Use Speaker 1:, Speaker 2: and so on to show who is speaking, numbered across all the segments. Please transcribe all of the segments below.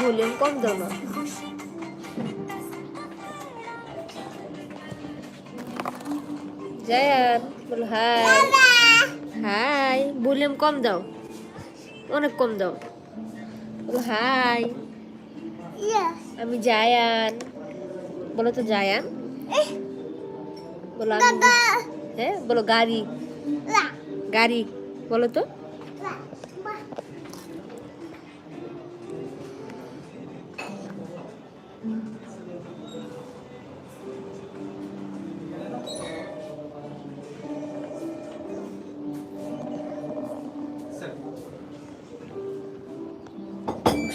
Speaker 1: Volume কম দাও না জায়ান বলো হাই হাই ভলিউম কম দাও অনেক কম দাও বলো হাই আমি জায়ান। বলো তো জায়ান। বলো আমি হ্যাঁ বলো গাড়ি। গাড়ি বলো তো।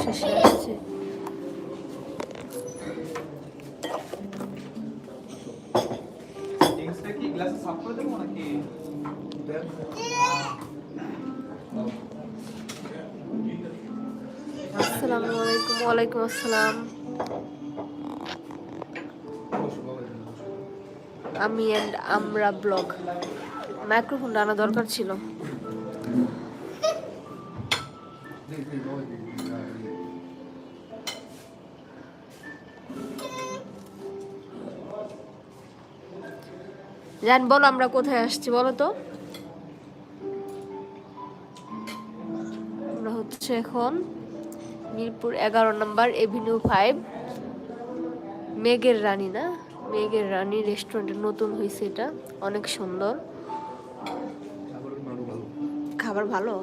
Speaker 1: শেষে আসছে
Speaker 2: গ্লাসে সাফ করে দেবো নাকি?
Speaker 1: আসসালামু আলাইকুম ওয়ালাইকুম আসসালাম। আমি অ্যান্ড আমরা ব্লগ। মাইক্রোফোনটা আনা দরকার ছিল। জান বলো আমরা কোথায় আসছি বলো তো। আমরা হচ্ছে এখন মিরপুর এগারো নম্বর এভিনিউ ফাইভ। মেঘের রানী না? মেঘের রানী রেস্টুরেন্টে নতুন হয়েছে এটা। অনেক সুন্দর। খাবার ভালো?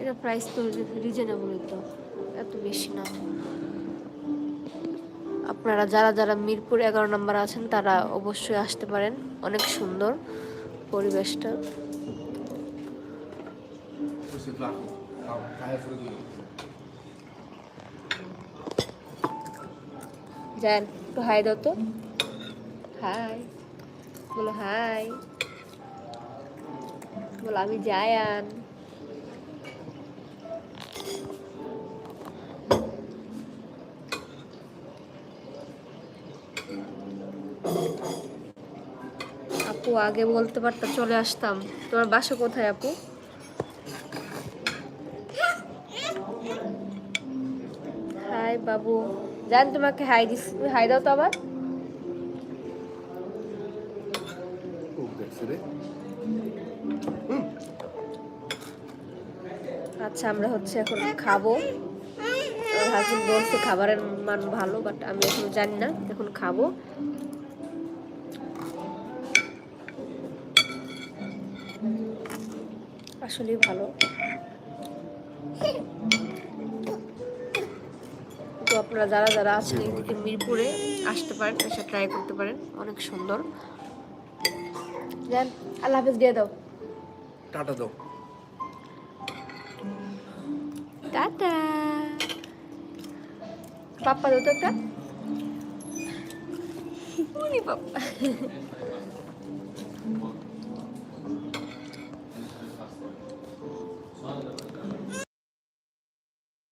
Speaker 1: এটা প্রাইস তো রিজনেবলই তো। এত বেশি না। আপনারা যারা যারা মিরপুর এগারো নম্বর আছেন, তারা অবশ্যই আসতে পারেন। অনেক সুন্দর পরিবেশটা. যান একটু হাই দাও তো। হাই। বলো হাই। বলো, আমি জায়ান। আপু আগে বলতে পারতাম চলে আসতাম। তোমার বাসা কোথায় আপু? হাই বাবু। জান তোমাকে হাই দিস হাই দাও তো আবার? আচ্ছা আমরা হচ্ছে এখন খাব। হাজবেন্ড বলছে খাবারের মান ভালো বাট আমি এখন জানি না এখন খাব। আসলেই ভালো। তো আপনারা যারা যারা আছেন এদিকে মিরপুরে আসতে পারেন এসে ট্রাই করতে পারেন। অনেক সুন্দর। যান আল্লাহ হাফিজ দিয়ে দাও।
Speaker 3: টাটা দাও।
Speaker 1: টাটা। পাপ্পা দাও তো একটা। পাপ্পা।